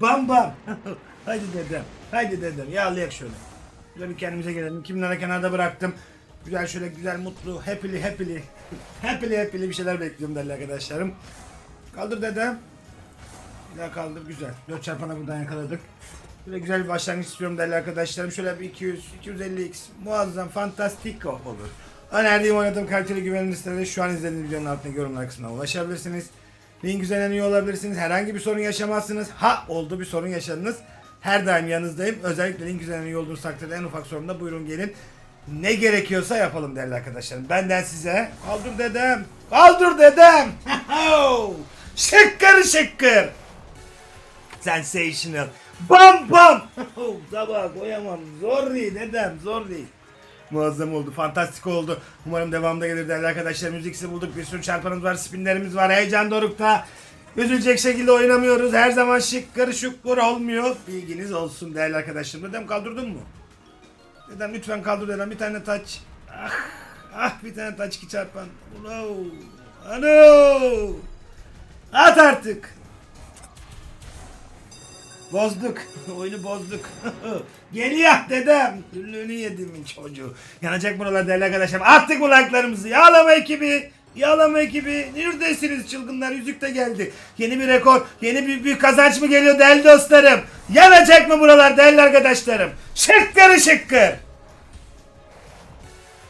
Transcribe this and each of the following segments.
Bam bam. Haydi dedem. Haydi dedem. Yağlayak şöyle. Şöyle bir kendimize gelelim. Kimlere kenarda bıraktım. Güzel şöyle güzel mutlu happily happily happily happily bir şeyler bekliyorum değerli arkadaşlarım. Kaldır dedem. Güzel kaldır güzel. 4 çarpana buradan yakaladık. Böyle güzel bir başlangıç istiyorum değerli arkadaşlarım. Şöyle bir 200, 250x muazzam, fantastiko olur. Önerdiğim oynadığım kaliteli güvenilir sitelerde şu an izlediğiniz videonun altındaki yorumlar kısmına ulaşabilirsiniz. Link üzerinden üye olabilirsiniz. Herhangi bir sorun yaşamazsınız. Ha oldu bir sorun yaşadınız. Her daim yanınızdayım. Özellikle link üzerinden üye olduğunuz takdirde en ufak sorunda buyurun gelin. Ne gerekiyorsa yapalım değerli arkadaşlarım. Benden size kaldır dedem. Kaldır dedem. şıkkır şıkkır. Sensational. Bam bam. Sabah koyamam. Zor değil dedem zor değil. Muazzam oldu. Fantastik oldu. Umarım devamda gelir değerli arkadaşlar. Müziksiz bulduk. Bir sürü çarpanımız var. Spinlerimiz var. Heyecan dorukta. Üzülecek şekilde oynamıyoruz. Her zaman şıkkır şıkkır olmuyor. Bilginiz olsun değerli arkadaşlarım. Dedem kaldırdın mı? Dedem lütfen kaldır dedem. Bir tane taç. Ah, ah bir tane taç ki çarpan. Ulo. Ano. At artık. Bozduk. Oyunu bozduk. Geliyor dedem. Güllüğünü yedimin çocuğu. Yanacak buralar değerli arkadaşlar. Attık kulaklarımızı. Yağlama ekibi. Yağlama ekibi. Neredesiniz çılgınlar? Yüzük de geldi. Yeni bir rekor. Yeni bir, bir kazanç mı geliyor değerli dostlarım? Yanacak mı buralar değerli arkadaşlarım? Şıkkır şıkkır.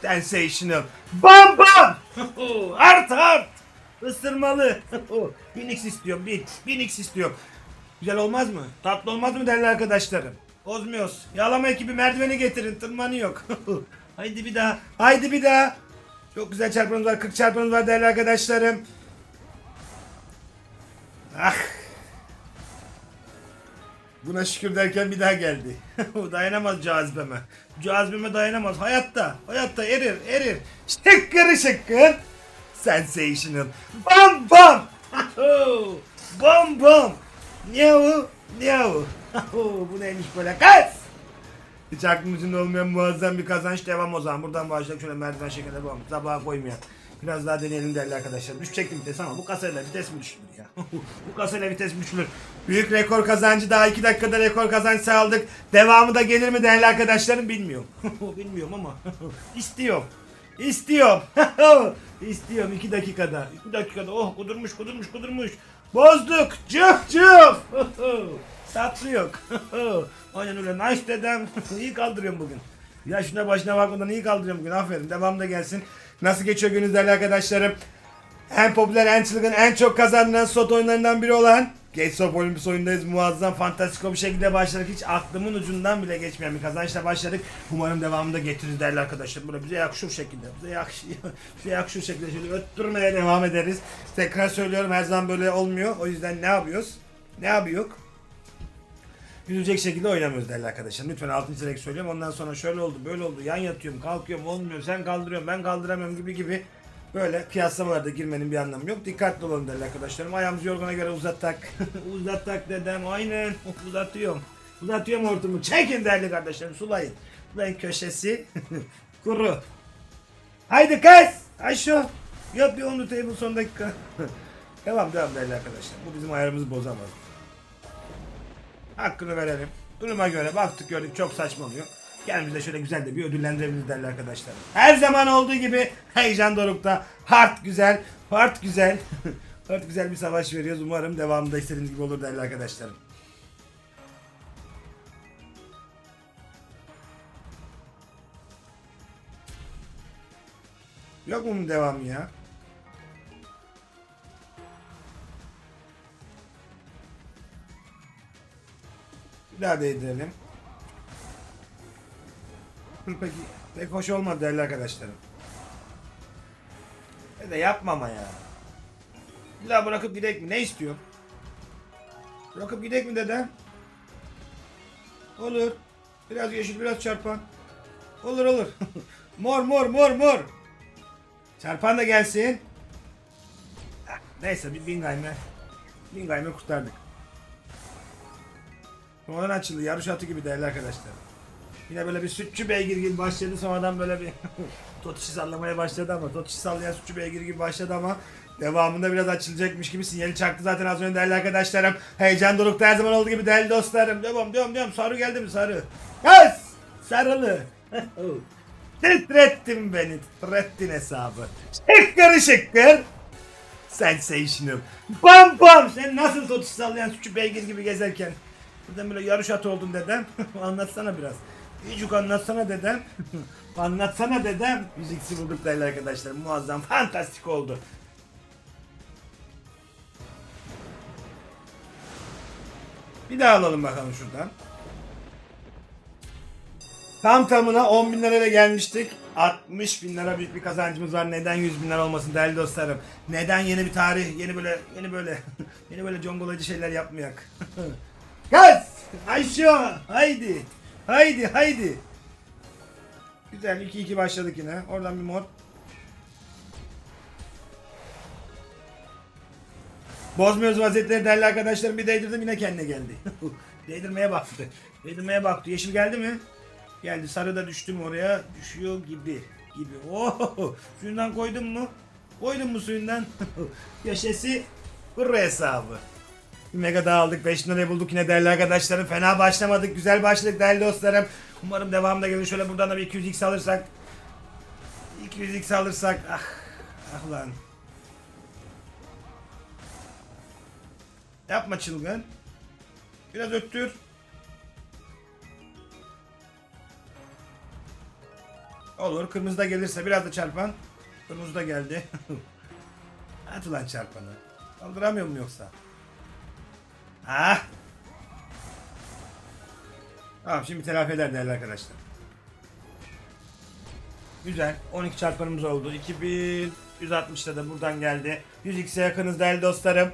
Sensational. Bam bam. art art. Isırmalı. 1000x istiyorum. 1000. 1000x istiyorum. Güzel olmaz mı? Tatlı olmaz mı değerli arkadaşlarım? Ozmios. Yağlama ekibi merdiveni getirin. Tırmanı yok. Haydi bir daha. Haydi bir daha. Çok güzel çarpanımız var. 40 çarpanımız var değerli arkadaşlarım. Ah. Buna şükür derken bir daha geldi. dayanamaz cazibeme. Cazibeme dayanamaz. Hayatta. Hayatta erir erir. Şıkkır şıkkır. Sensational. Bam bam. bam bam. Niyavu. Niyavu. Bu neymiş böyle kız? Hiç aklımızın olmayan muazzam bir kazanç devam o zaman. Buradan başlayalım şöyle merdiven şeklinde devam. Sabaha koymayalım. Biraz daha deneyelim değerli arkadaşlar. Düşecekti vites ama bu kasayla vites mi düşülür ya? bu kasayla vites mi düşülür? Büyük rekor kazancı daha 2 dakikada rekor kazanç sağladık. Devamı da gelir mi değerli arkadaşlarım bilmiyorum. bilmiyorum ama istiyorum. İstiyorum. İstiyorum 2 dakikada. 2 dakikada oh kudurmuş kudurmuş kudurmuş. Bozduk. Cıf cıf. Tatlı yok. Aynen öyle. Nice dedem. iyi kaldırıyorum bugün. Yaşına başına bakmadan iyi kaldırıyorum bugün. Aferin. Devam da gelsin. Nasıl geçiyor gününüz değerli arkadaşlarım? En popüler, en çılgın, en çok kazanılan slot oyunlarından biri olan Gates of Olympus oyundayız. Muazzam, fantastiko bir şekilde başladık. Hiç aklımın ucundan bile geçmeyen bir kazançla başladık. Umarım devamında getiririz değerli arkadaşlar. Böyle bize yakışır şekilde. Bize yakışır, bize yakışır şekilde şöyle öttürmeye devam ederiz. Tekrar söylüyorum her zaman böyle olmuyor. O yüzden ne yapıyoruz? Ne yapıyor? Üzülecek şekilde oynamıyoruz değerli arkadaşlar. Lütfen altını çizerek söylüyorum. Ondan sonra şöyle oldu, böyle oldu. Yan yatıyorum, kalkıyorum, olmuyor. Sen kaldırıyorsun, ben kaldıramıyorum gibi gibi. Böyle kıyaslamalarda girmenin bir anlamı yok. Dikkatli olun değerli arkadaşlarım. Ayağımızı yorgana göre uzattak. uzattak dedem. Aynen. Uzatıyorum. Uzatıyorum hortumu. Çekin değerli kardeşlerim. Sulayın. Sulayın köşesi. Kuru. Haydi kız. Ayşo. Yap bir onu table son dakika. devam devam değerli arkadaşlar. Bu bizim ayarımızı bozamaz. Hakkını verelim. Duruma göre baktık gördük çok saçmalıyor. Kendimize şöyle güzel de bir ödüllendirebiliriz değerli arkadaşlar. Her zaman olduğu gibi heyecan dorukta. Hard güzel, hard güzel. hard güzel bir savaş veriyoruz. Umarım devamında istediğimiz gibi olur değerli arkadaşlarım. Yok mu devamı ya? Bir daha değdirelim. Peki. Pek hoş olmadı değerli arkadaşlarım. E de yapmama ya. Bir daha bırakıp gidek mi? Ne istiyor? Bırakıp gidek mi dede? Olur. Biraz yeşil biraz çarpan. Olur olur. mor mor mor mor. Çarpan da gelsin. Neyse bir Bingayme. Bingayme kurtardık. Sonradan açıldı. Yarış atı gibi değerli arkadaşlar. Yine böyle bir sütçü beygir gibi başladı. Sonradan böyle bir totişi sallamaya başladı ama totişi sallayan sütçü beygir gibi başladı ama Devamında biraz açılacakmış gibi sinyali çaktı zaten az önce değerli arkadaşlarım. Heyecan dorukta her zaman olduğu gibi değerli dostlarım. Devam devam devam. Sarı geldi mi sarı? Yes! Sarılı. Titrettin beni. Titrettin hesabı. Şıkkır şıkkır. Sensational. Bam bam. Sen nasıl totu sallayan suçu beygir gibi gezerken. Buradan böyle yarış atı oldun dedem. anlatsana biraz. Yücük anlatsana dedem. anlatsana dedem. Müziksi bulduk değerli arkadaşlar. Muazzam. Fantastik oldu. Bir daha alalım bakalım şuradan. Tam tamına 10 bin lirayla gelmiştik. 60 bin lira büyük bir kazancımız var. Neden 100 bin lira olmasın değerli dostlarım? Neden yeni bir tarih, yeni böyle, yeni böyle, yeni böyle congolacı şeyler yapmayak? Gaz! Ayşe! Haydi! Haydi, haydi! Güzel, 2-2 başladık yine. Oradan bir mor. Bozmuyoruz vaziyetleri değerli arkadaşlarım. Bir değdirdim yine kendine geldi. Değdirmeye baktı. Değdirmeye baktı. Yeşil geldi mi? Geldi. Sarı da düştüm oraya. Düşüyor gibi. Gibi. Oh! Suyundan koydun mu? Koydun mu suyundan? Yaşası kuru hesabı. Bir mega daha aldık. 5 lirayı bulduk yine değerli arkadaşlarım. Fena başlamadık. Güzel başladık değerli dostlarım. Umarım devamında gelir. Şöyle buradan da bir 200x alırsak. 200x alırsak. Ah. Ah lan. Yapma çılgın. Biraz öttür. Olur. Kırmızı da gelirse biraz da çarpan. Kırmızı da geldi. At ulan çarpanı. Kaldıramıyor mu yoksa? Ah! Tamam şimdi telafi eder değerli arkadaşlar. Güzel. 12 çarpanımız oldu. 2160'da da buradan geldi. 100x'e yakınız değerli dostlarım.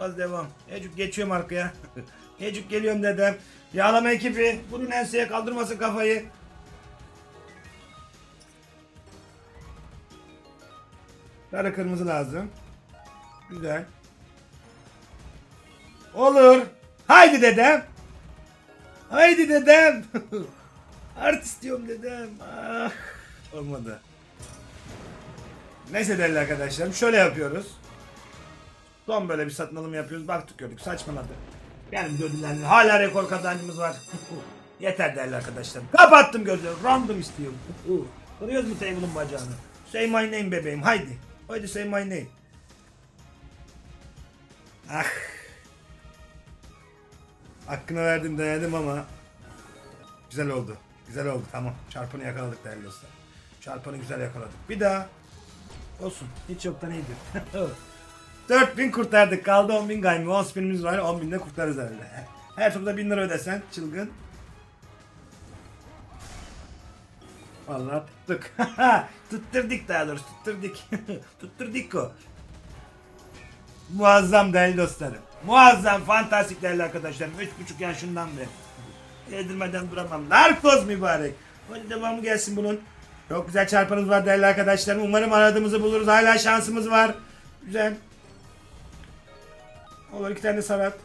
Az devam. Ecuk geçiyorum arkaya. Ecuk geliyorum dedem. Yağlama ekibi. Bunun enseye kaldırmasın kafayı. Sarı kırmızı lazım. Güzel. Olur. Haydi dedem. Haydi dedem. Art istiyorum dedem. Ah. Olmadı. Neyse değerli arkadaşlarım şöyle yapıyoruz. Son böyle bir satın alım yapıyoruz. Baktık gördük saçmaladı. Yani bir ödüllendi. Hala rekor kazancımız var. Yeter değerli arkadaşlar. Kapattım gözleri. Random istiyorum. Kırıyoruz mu table'ın bacağını? Say my name bebeğim. Haydi. Haydi say my name. Ah. Hakkını verdim denedim ama güzel oldu. Güzel oldu tamam. Çarpanı yakaladık değerli dostlar. Çarpanı güzel yakaladık. Bir daha. Olsun. Hiç yoktan iyidir. 4000 kurtardık. Kaldı 10.000 gaymi. 10 spinimiz var. 10.000 de kurtarırız herhalde. Her turda 1000 lira ödesen çılgın. Vallahi tuttuk. Tutturduk daha doğrusu tutturduk. tutturduk o. Muazzam değerli dostlarım. Muazzam, fantastik değerli arkadaşlarım. Üç buçuk yaşından beri. Yedirmeden duramam. Narkoz mübarek. Hadi devamı gelsin bunun. Çok güzel çarpanımız var değerli arkadaşlarım. Umarım aradığımızı buluruz. Hala şansımız var. Güzel. Olur iki tane sarat.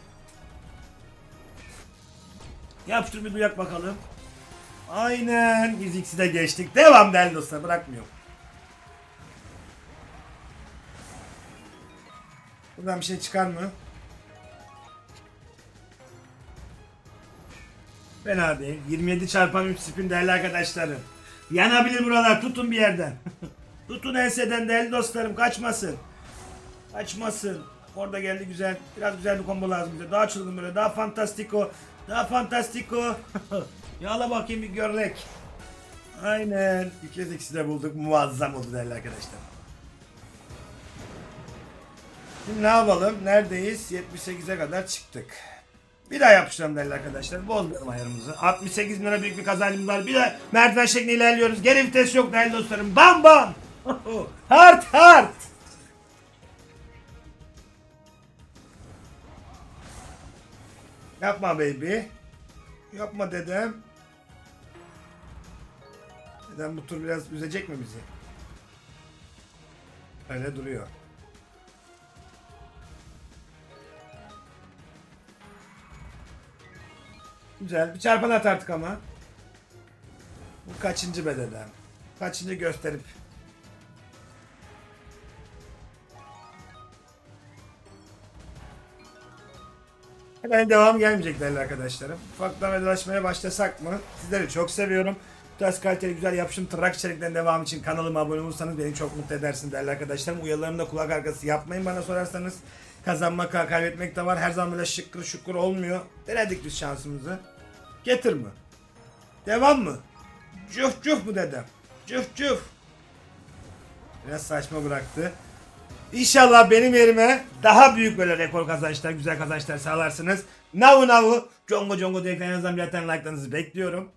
Yapıştır bir duyak bakalım. Aynen. Biz ikisi de geçtik. Devam değerli dostlar. Bırakmıyor. Buradan bir şey çıkar mı? Fena değil. 27 çarpan 3 spin değerli arkadaşlarım. Yanabilir buralar. Tutun bir yerden. Tutun enseden değerli dostlarım. Kaçmasın. Kaçmasın. Orada geldi güzel. Biraz güzel bir combo lazım bize. Daha çılgın böyle. Daha fantastiko. Daha fantastiko. Yağla bakayım bir görlek. Aynen. İki ikisi de bulduk. Muazzam oldu değerli arkadaşlar. Şimdi ne yapalım? Neredeyiz? 78'e kadar çıktık. Bir daha yapıştıralım değerli arkadaşlar. Bozmayalım ayarımızı. 68 bin lira büyük bir kazancımız var. Bir de merdiven şeklinde ilerliyoruz. Geri vites yok değerli dostlarım. Bam bam. hard hard. Yapma baby. Yapma dedem. Dedem bu tur biraz üzecek mi bizi? Öyle duruyor. Güzel. Bir çarpan at artık ama. Bu kaçıncı bededen? Kaçıncı gösterip. Hemen devam gelmeyecek değerli arkadaşlarım. Ufaktan vedalaşmaya başlasak mı? Sizleri çok seviyorum. Bu tarz kaliteli güzel yapışım trak içeriklerinin devamı için kanalıma abone olursanız beni çok mutlu edersin değerli arkadaşlarım. Uyarılarımda kulak arkası yapmayın bana sorarsanız. Kazanmak, kaybetmek de var. Her zaman böyle şıkkır şıkkır olmuyor. Denedik biz şansımızı. Getir mi? Devam mı? Cüf cüf mu dedem? Cüf cüf. Biraz saçma bıraktı. İnşallah benim yerime daha büyük böyle rekor kazançlar, güzel kazançlar sağlarsınız. Navu navu, congo congo diye en azından bir like'larınızı bekliyorum.